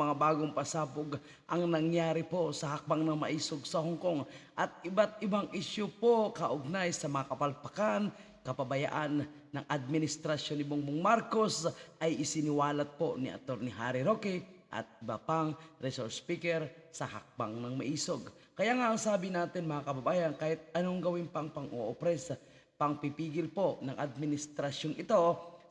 mga bagong pasabog ang nangyari po sa hakbang ng maisog sa Hong Kong at iba't ibang isyu po kaugnay sa mga kapalpakan, kapabayaan ng administrasyon ni Bongbong Marcos ay isiniwalat po ni Atty. Harry Roque at iba pang resource speaker sa hakbang ng maisog. Kaya nga ang sabi natin mga kababayan, kahit anong gawin pang pang-oopres, pangpipigil po ng administrasyong ito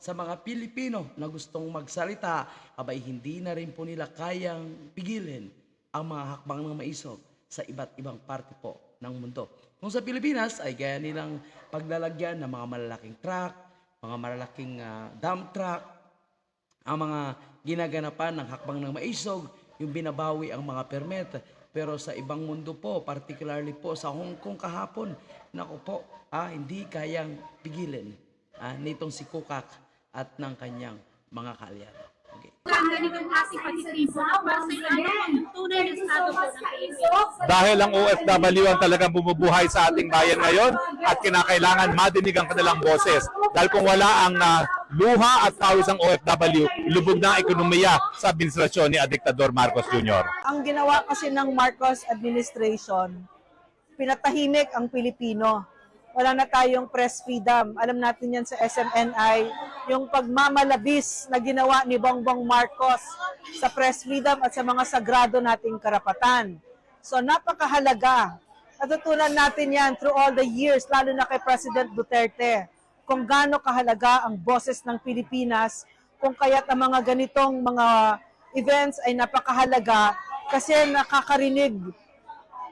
sa mga Pilipino na gustong magsalita, abay hindi na rin po nila kayang pigilin ang mga hakbang ng maisog sa iba't ibang parte po ng mundo. Kung sa Pilipinas ay gaya nilang paglalagyan ng mga malalaking truck, mga malalaking ah, dump truck, ang mga ginaganapan ng hakbang ng maisog, yung binabawi ang mga permit. Pero sa ibang mundo po, particularly po sa Hong Kong kahapon, naku po, ah, hindi kayang pigilin ah, nitong si Kukak at ng kanyang mga kaalyado. Okay. Dahil ang OFW ang talagang bumubuhay sa ating bayan ngayon at kinakailangan madinig ang kanilang boses. Dahil kung wala ang ah, luha at pawis ng OFW, lubog na ang ekonomiya sa administrasyon ni Diktador Marcos Jr. ang ginawa kasi ng Marcos administration, pinatahimik ang Pilipino. Wala na tayong press freedom. Alam natin yan sa SMNI, yung pagmamalabis na ginawa ni Bongbong Marcos sa press freedom at sa mga sagrado nating karapatan. So napakahalaga. Natutunan natin yan through all the years, lalo na kay President Duterte, kung gaano kahalaga ang boses ng Pilipinas, kung kaya't ang mga ganitong mga events ay napakahalaga kasi nakakarinig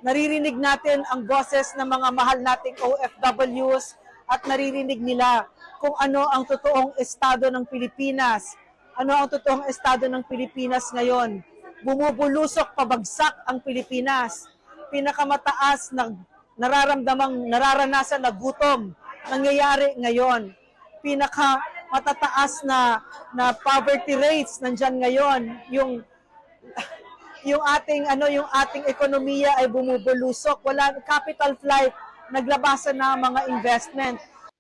naririnig natin ang boses ng mga mahal nating OFWs at naririnig nila kung ano ang totoong estado ng Pilipinas. Ano ang totoong estado ng Pilipinas ngayon? Bumubulusok pabagsak ang Pilipinas. Pinakamataas na nararamdamang nararanasan na gutom nangyayari ngayon. Pinaka matataas na na poverty rates nandyan ngayon. Yung yung ating ano yung ating ekonomiya ay bumubulusok wala capital flight naglabasan na mga investment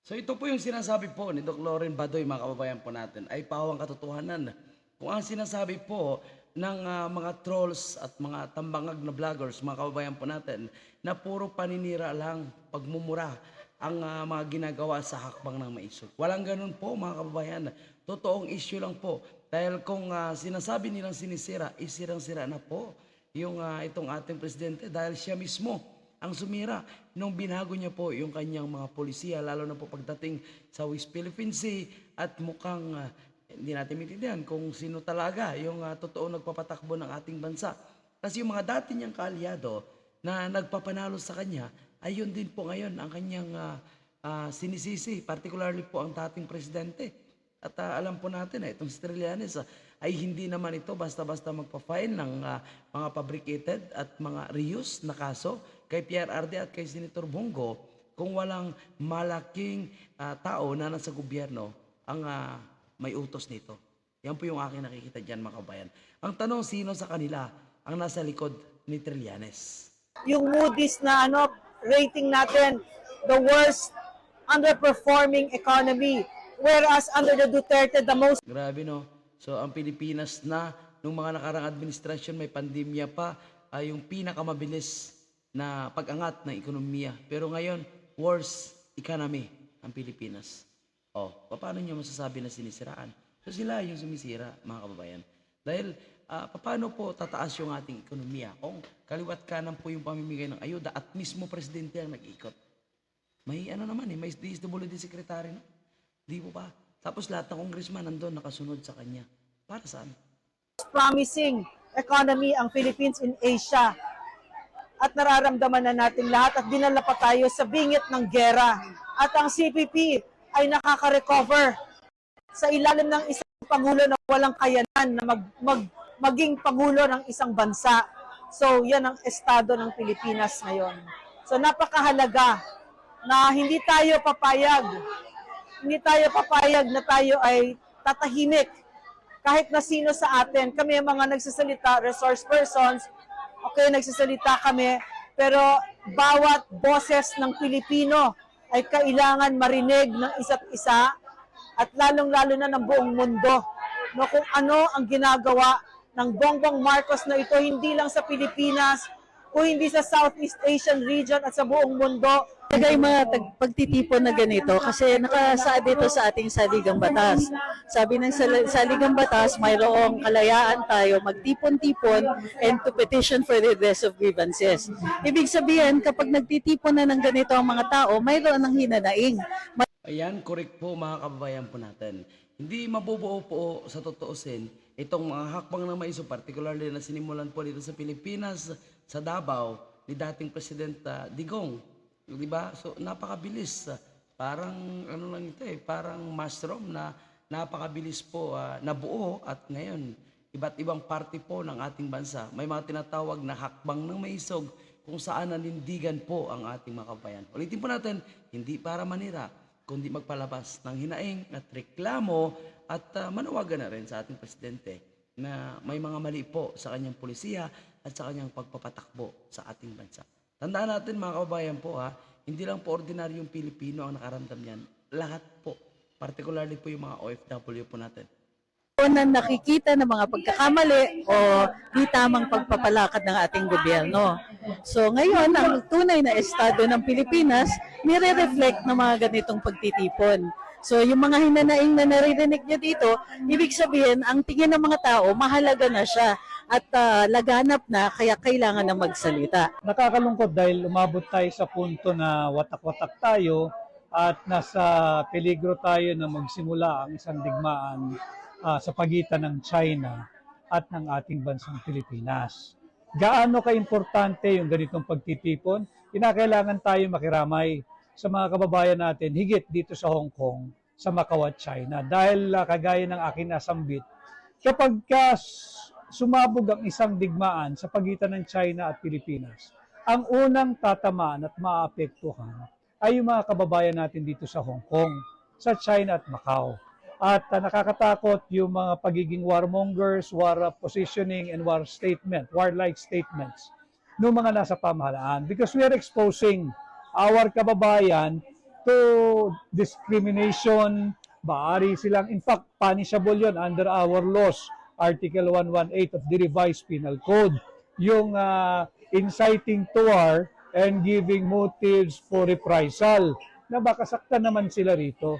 So ito po yung sinasabi po ni Dr. Lauren Badoy, mga kababayan po natin, ay pawang katotohanan. Kung ang sinasabi po ng ah, mga trolls at mga tambangag na vloggers, mga kababayan po natin, na puro paninira lang, pagmumura ang ah, mga ginagawa sa hakbang ng maisog. Walang ganun po mga kababayan. Totoong issue lang po. Dahil kung ah, sinasabi nilang sinisira, isirang-sira na po yung ah, itong ating presidente dahil siya mismo ang sumira nung binago niya po yung kanyang mga polisiya, lalo na po pagdating sa West Philippine Sea at mukhang ah, hindi natin maintindihan kung sino talaga yung ah, totoo nagpapatakbo ng ating bansa. Kasi yung mga dati niyang kaalyado na nagpapanalo sa kanya, ay yun din po ngayon ang kanyang ah, ah, sinisisi, particularly po ang dating presidente. At ah, alam po natin na itong si Trillanes ah, ay hindi naman ito basta-basta magpa-file ng ah, mga fabricated at mga reuse na kaso kay PRRD at kay Senator Bongo kung walang malaking ah, tao na nasa gobyerno ang ah, may utos nito. Yan po yung aking nakikita dyan mga kabayan. Ang tanong, sino sa kanila ang nasa likod ni Trillanes? yung Moody's na ano rating natin the worst underperforming economy whereas under the Duterte the most Grabe no. So ang Pilipinas na nung mga nakarang administrasyon may pandemya pa ay yung pinakamabilis na pag-angat ng ekonomiya. Pero ngayon, worst economy ang Pilipinas. Oh, paano niyo masasabi na sinisiraan? So sila yung sumisira, mga kababayan. Dahil ah, paano po tataas yung ating ekonomiya kung kaliwat kanan po yung pamimigay ng ayuda at mismo presidente ang nag-ikot. May ano naman eh, may DSWD secretary no? Di po ba? Tapos lahat ng congressman nandun nakasunod sa kanya. Para saan? promising economy ang Philippines in Asia at nararamdaman na natin lahat at dinala pa tayo sa bingit ng gera at ang CPP ay nakaka-recover sa ilalim ng isang pangulo na walang kayanan na mag, mag, maging pangulo ng isang bansa. So, yan ang estado ng Pilipinas ngayon. So, napakahalaga na hindi tayo papayag, hindi tayo papayag na tayo ay tatahimik kahit na sino sa atin. Kami ang mga nagsasalita, resource persons, okay, nagsasalita kami, pero bawat boses ng Pilipino ay kailangan marinig ng isa't isa at lalong-lalo na ng buong mundo no, kung ano ang ginagawa ng Bongbong Marcos na ito hindi lang sa Pilipinas, kung hindi sa Southeast Asian region at sa buong mundo. Talaga yung mga tag- pagtitipon na ganito kasi nakasaad ito sa ating saligang batas. Sabi ng sal- saligang batas, mayroong kalayaan tayo magtipon-tipon and to petition for redress of grievances. Ibig sabihin, kapag nagtitipon na ng ganito ang mga tao, mayroon ng hinanaing. Ayan, correct po mga kababayan po natin. Hindi mabubuo po sa totoosin itong mga hakbang ng maiso, particularly na sinimulan po dito sa Pilipinas, sa Davao, ni dating President ah, Digong. Di ba? So, napakabilis. Parang, ano lang ito eh, parang mushroom na napakabilis po ah, nabuo at ngayon, iba't ibang party po ng ating bansa. May mga tinatawag na hakbang ng maisog kung saan nanindigan po ang ating mga kabayan. Ulitin po natin, hindi para manira, kundi magpalabas ng hinaing at reklamo at ah, manawagan na rin sa ating presidente na may mga mali po sa kanyang polisiya at sa kanyang pagpapatakbo sa ating bansa. Tandaan natin mga kababayan po ha, hindi lang po ordinaryong Pilipino ang nakaramdam yan. Lahat po, particularly po yung mga OFW po natin. na nakikita ng mga pagkakamali o di tamang pagpapalakad ng ating gobyerno. So ngayon, ang tunay na estado ng Pilipinas, nire-reflect ng mga ganitong pagtitipon. So yung mga hinanaing na naririnig nyo dito, ibig sabihin, ang tingin ng mga tao, mahalaga na siya at ah, laganap na, kaya kailangan na magsalita. nakakalungkot dahil umabot tayo sa punto na watak-watak tayo at nasa peligro tayo na magsimula ang isang digmaan ah, sa pagitan ng China at ng ating bansang Pilipinas. Gaano ka-importante yung ganitong pagtitipon? Kinakailangan tayo makiramay sa mga kababayan natin higit dito sa Hong Kong, sa Macau at China. Dahil ah, kagaya ng aking nasambit, kapag ka sumabog ang isang digmaan sa pagitan ng China at Pilipinas, ang unang tatamaan at maapektuhan ay yung mga kababayan natin dito sa Hong Kong, sa China at Macau. At ah, nakakatakot yung mga pagiging warmongers, war positioning, and war statement, warlike statements ng mga nasa pamahalaan because we are exposing our kababayan to discrimination, Baari silang, in fact, punishable yon under our laws, Article 118 of the Revised Penal Code. Yung ah, inciting to war and giving motives for reprisal na baka saktan naman sila rito.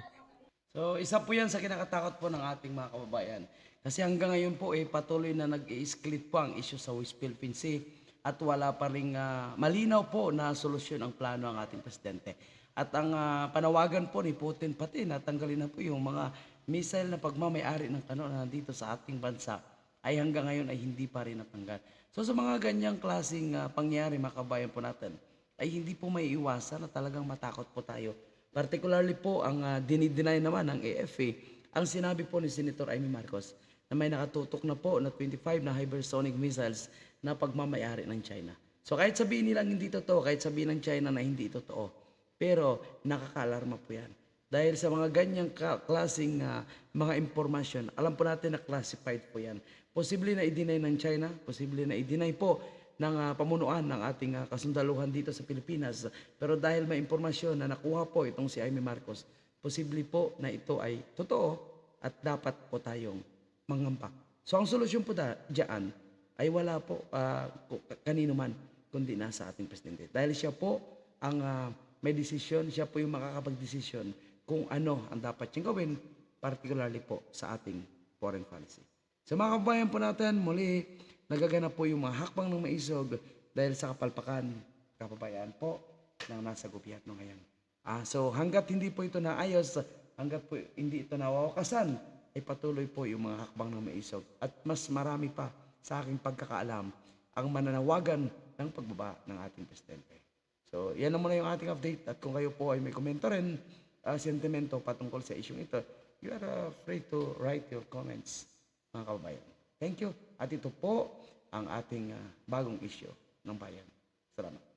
So, isa po yan sa kinakatakot po ng ating mga kababayan. Kasi hanggang ngayon po, eh, patuloy na nag-i-escalate po ang issue sa West Philippine Sea at wala pa rin ah, malinaw po na solusyon ang plano ng ating presidente. At ang ah, panawagan po ni Putin pati na tanggalin na po yung mga missile na pagmamayari ng kano na nandito sa ating bansa ay hanggang ngayon ay hindi pa rin natanggal. So sa mga ganyang klaseng ah, pangyayari mga po natin, ay hindi po may iwasan na talagang matakot po tayo. Particularly po ang uh, dinideny naman ng AFA, ang sinabi po ni Senator Amy Marcos na may nakatutok na po na 25 na hypersonic missiles na pagmamayari ng China. So kahit sabihin nilang hindi totoo, kahit sabihin ng China na hindi totoo, pero nakakaalarma po yan. Dahil sa mga ganyang klaseng ah, mga impormasyon, alam po natin na classified po yan. Posible na i-deny ng China, posible na i-deny po ng ah, pamunuan ng ating ah, kasundaluhan dito sa Pilipinas. Pero dahil may impormasyon na nakuha po itong si Amy Marcos, posible po na ito ay totoo at dapat po tayong mangamba. So ang solusyon po da, dyan ay wala po ku- kanino man kundi nasa ating presidente. Dahil siya po ang ah, may desisyon, siya po yung makakapag-desisyon kung ano ang dapat niyang gawin, particularly po sa ating foreign policy. Sa mga kabayan po natin, muli, nagaganap po yung mga hakbang ng maisog dahil sa kapalpakan, kababayan po, ng nasa gobyerno ngayon. Ah, so hanggat hindi po ito naayos, hanggat po hindi ito nawawakasan, ay patuloy po yung mga hakbang ng maisog. At mas marami pa sa aking pagkakaalam ang mananawagan ng pagbaba ng ating presidente. So, yan na muna yung ating update. At kung kayo po ay may komento rin, ah, sentimento patungkol sa isyong ito, you are uh, free to write your comments, mga kababayan. Thank you. At ito po ang ating ah, bagong issue ng bayan. Salamat.